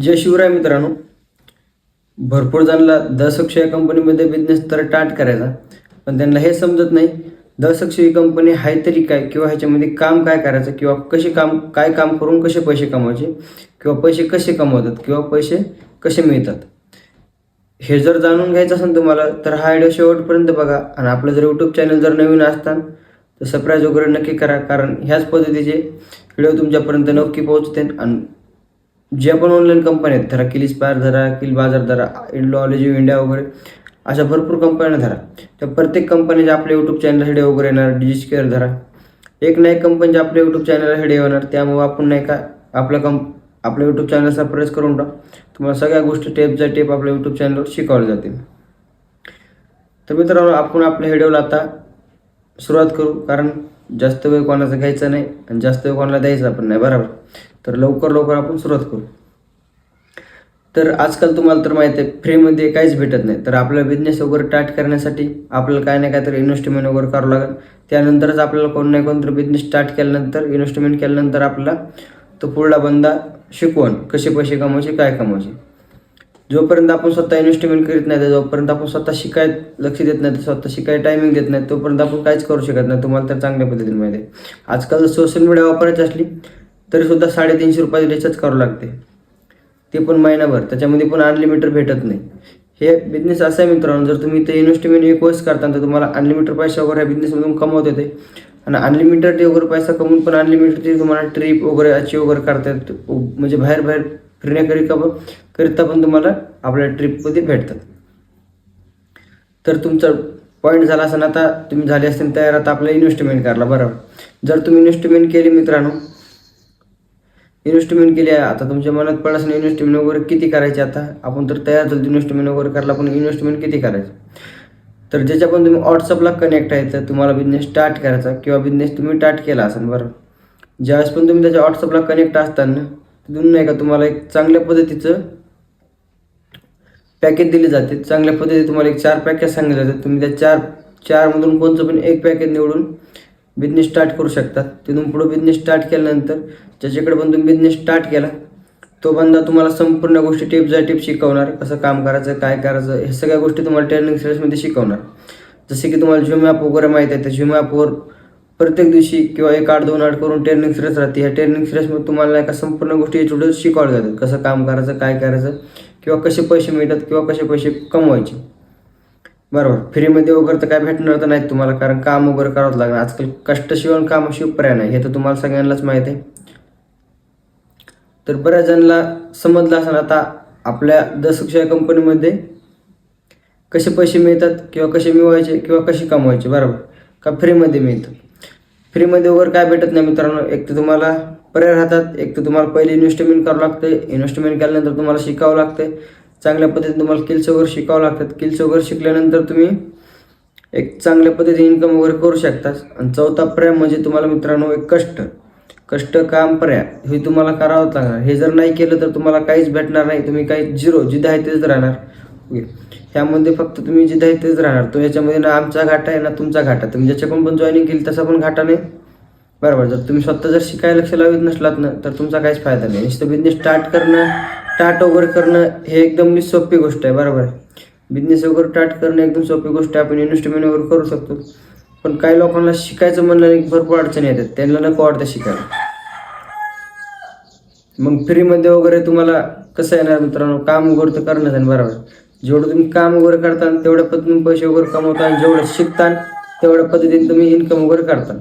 जय शिवराय मित्रांनो. भरपूर जणांना दसक्ष या कंपनीमध्ये बिझनेस तर स्टार्ट करायचा. पण त्यांना हे समजत नाही दसक्ष ही कंपनी आहे तरी काय किंवा ह्याच्यामध्ये काम काय करायचं किंवा कसे काम काय काम करून कसे पैसे कमवायचे किंवा पैसे कसे कमवतात किंवा पैसे कसे मिळतात. हे जर जाणून घ्यायचं असेल तुम्हाला तर हा व्हिडिओ शेवटपर्यंत बघा. आणि आपलं जर यूट्यूब चॅनल जर नवीन असतात तर सबस्क्राईब वगैरे नक्की करा. कारण ह्याच पद्धतीचे व्हिडिओ तुमच्यापर्यंत नक्की पोहोचते आणि जे पण ऑनलाईन कंपन्या आहेत धरा किल स्पायर धरा किल बाजार धरा नॉलेज इंडिया वगैरे अशा भरपूर कंपन्या धरा. त्या प्रत्येक कंपनीचे आपल्या यूट्यूब चॅनल हेडे वगैरे येणार डिजिस्केअर धरा. एक ना एक कंपनीचे आपल्या यूट्यूब चॅनलला हेडे येणार त्यामुळे आपण नाही का आपल्या कंप आपल्या यूट्यूब चॅनल सबस्क्राईब करून टाक. तुम्हाला सगळ्या गोष्टी टेपच्या टेप आपल्या यूट्यूब चॅनलवर शिकवल्या जातील. तर मित्रांनो आपण आपल्या व्हिडिओला आता सुरुवात करू कारण जास्त वेळ कोणाचा घ्यायचा नाही आणि जास्त वेळ कोणाला द्यायचा पण नाही बरोबर? तर लवकर लवकर आपण सुरुवात करू. तर आजकाल तुम्हाला तर माहिती आहे फ्रीमध्ये काहीच भेटत नाही. तर आपला बिझनेस वगैरे स्टार्ट करण्यासाठी आपल्याला काय ना काहीतरी इन्व्हेस्टमेंट वगैरे करावं लागेल. त्यानंतरच आपल्याला कोण नाही कोणतरी बिझनेस स्टार्ट केल्यानंतर इन्व्हेस्टमेंट केल्यानंतर आपल्याला तो पुढला बंदा शिकवण कसे पैसे कमवायचे काय कमवायचे. जोपर्यंत आपण स्वतः इन्व्हेस्टमेंट करीत नाही जोपर्यंत आपण स्वतः शिकायत लक्ष देत नाही स्वतः शिकाय टायमिंग देत नाही तोपर्यंत आपण काहीच करू शकत नाही. तुम्हाला तर चांगल्या पद्धतीने माहिती आहे. आजकाल जर सोशल मीडिया वापरायची असली तरीसुद्धा साडेतीनशे रुपयाचे रिचार्ज करावं लागते. ते पण महिनाभर त्याच्यामध्ये पण अनलिमिटेड भेटत नाही. हे बिझनेस असं आहे मित्रांनो जर तुम्ही ते इन्व्हेस्टमेंट एक कोर्स करता तर तुम्हाला अनलिमिटेड पैसा वगैरे ह्या बिझनेसमधून कमवत येते. आणि अनलिमिटेड वगैरे पैसा कमवून पण अनलिमिटेड तुम्हाला ट्रिप वगैरे अचीव वगैरे करता येत म्हणजे बाहेर बाहेर फिरण्याकरिता पण करिता पण तुम्हाला आपल्या ट्रिपमध्ये भेटतात. तर तुमचा पॉईंट झाला असं आता तुम्ही झाले असतील तयार आता आपलं इन्व्हेस्टमेंट करायला बरोबर. जर तुम्ही इन्व्हेस्टमेंट केली मित्रांनो इन्व्हेस्टमेंट केली आहे आता तुमच्या मनात पडत असेल इन्व्हेस्टमेंट वगैरे किती करायची आता? आपण तर तयार झालो इन्व्हेस्टमेंट वगैरे करायला पण इन्व्हेस्टमेंट किती करायचं? तर ज्याच्या पण तुम्ही व्हॉट्सअपला कनेक्ट आहे तर तुम्हाला बिझनेस स्टार्ट करायचा किंवा बिझनेस तुम्ही स्टार्ट केला असाल बरं. ज्यावेळेस पण तुम्ही त्याच्या व्हॉट्सअपला कनेक्ट असताना तिथून नाही का तुम्हाला एक चांगल्या पद्धतीचं पॅकेज दिले जाते. चांगल्या पद्धतीने तुम्हाला एक चार पॅकेज सांगितले जातात. तुम्ही त्या चार चारमधून कोणतं पण एक पॅकेज निवडून बिझनेस स्टार्ट करू शकतात तिथून पुढं बिझनेस स्टार्ट केल्यानंतर ज्याच्याकडे पण तुम्ही बिझनेस स्टार्ट केला तो बंदा तुम्हाला संपूर्ण गोष्टी टिप जाय टिप शिकवणार कसं काम करायचं काय करायचं हे सगळ्या गोष्टी तुम्हाला ट्रेनिंग सिरियसमध्ये शिकवणार. जसे की तुम्हाला झुम ॲप वगैरे माहीत आहे त्या झुम ॲपवर प्रत्येक दिवशी किंवा एक आठ दोन आठ करून ट्रेनिंग सिरियस राहते. ह्या ट्रेनिंग सिरियसमध्ये तुम्हाला नाही का संपूर्ण गोष्टी याच्याकडे शिकवल्या जातात. कसं काम करायचं काय करायचं किंवा कसे पैसे मिळतात किंवा कसे पैसे कमवायचे. बरोबर. फ्रीमध्ये वगैरे तर काय भेटणार तर नाही तुम्हाला कारण काम वगैरे करावंच लागणार. आजकाल कष्टशिवाय कामाशिवाय पर्याय नाही. हे तर तुम्हाला सगळ्यांनाच माहीत आहे. तर बऱ्याच जणांना समजलं असं आता आपल्या दसक्ष कंपनीमध्ये कसे पैसे मिळतात किंवा कसे मिळवायचे किंवा कसे कमवायचे बरोबर. का फ्रीमध्ये मिळतं? फ्रीमध्ये वगैरे काय भेटत नाही मित्रांनो. एक तर तुम्हाला पर्याय राहतात एक तर तुम्हाला पहिले इन्व्हेस्टमेंट करावं लागते. इन्व्हेस्टमेंट केल्यानंतर तुम्हाला शिकावं लागते. चांगल्या पद्धतीने तुम्हाला किल्स वगैरे शिकावं लागतात. किल्स वगैरे शिकल्यानंतर तुम्ही एक चांगल्या पद्धतीने इन्कम वगैरे करू शकता. आणि चौथा पर्याय म्हणजे तुम्हाला मित्रांनो एक कष्ट. कष्ट काम पर्याय हे तुम्हाला करावंच लागणार. हे जर नाही केलं तर तुम्हाला काहीच भेटणार नाही. तुम्ही काही झिरो जिथं आहे तेच राहणार. ओके ह्यामध्ये फक्त तुम्ही जिथं आहे तेच राहणार. तो याच्यामध्ये ना आमचा घाटा आहे ना तुमचा घाटा तुम्ही ज्याच्याकडून पण जॉईनिंग केली तसा पण घाटा नाही. बरोबर. जर तुम्ही स्वतः जर शिकायला लक्ष लावत नसलात ना तर तुमचा काहीच फायदा नाही. नुसतं बिझनेस स्टार्ट करणं टाट वगैरे करणं हे एकदम सोपी गोष्ट आहे बरोबर आहे. बिझनेस वगैरे टाट करणं एकदम सोपी गोष्ट आहे आपण इन्व्हेस्टमेंट वगैरे करू शकतो. पण काही लोकांना शिकायचं म्हणलं भरपूर अडचणी येतात त्यांना नको वाटतं शिकायला. मग फ्रीमध्ये वगैरे तुम्हाला कसं येणार मित्रांनो? काम वगैरे तर करणं आहे ना बरोबर जेवढं तुम्ही काम वगैरे करता तेवढ्या पद्धतीने पैसे वगैरे कमवता जेवढं शिकता तेवढ्या पद्धतीने तुम्ही इन्कम वगैरे करता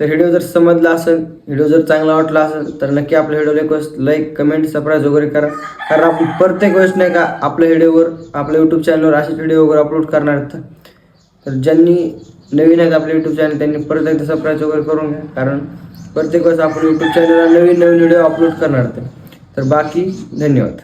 तर व्हिडिओ जर समजला असेल व्हिडिओ जर चांगला वाटला असेल तर नक्की आपल्या व्हिडिओला एक वेळेस लाईक कमेंट सबस्क्राईब वगैरे करा. कारण आपण प्रत्येक वेळेस नाही का आपल्या व्हिडिओवर आपल्या यूट्यूब चॅनलवर असेच व्हिडिओ वगैरे अपलोड करणार आहेत. तर ज्यांनी नवीन आहेत आपल्या यूट्यूब चॅनल त्यांनी परत एकदा सबस्क्राईब वगैरे करून घ्या. कारण प्रत्येक वेळेस आपण यूट्यूब चॅनलला नवीन नवीन व्हिडिओ अपलोड करणार आहेत. तर बाकी धन्यवाद.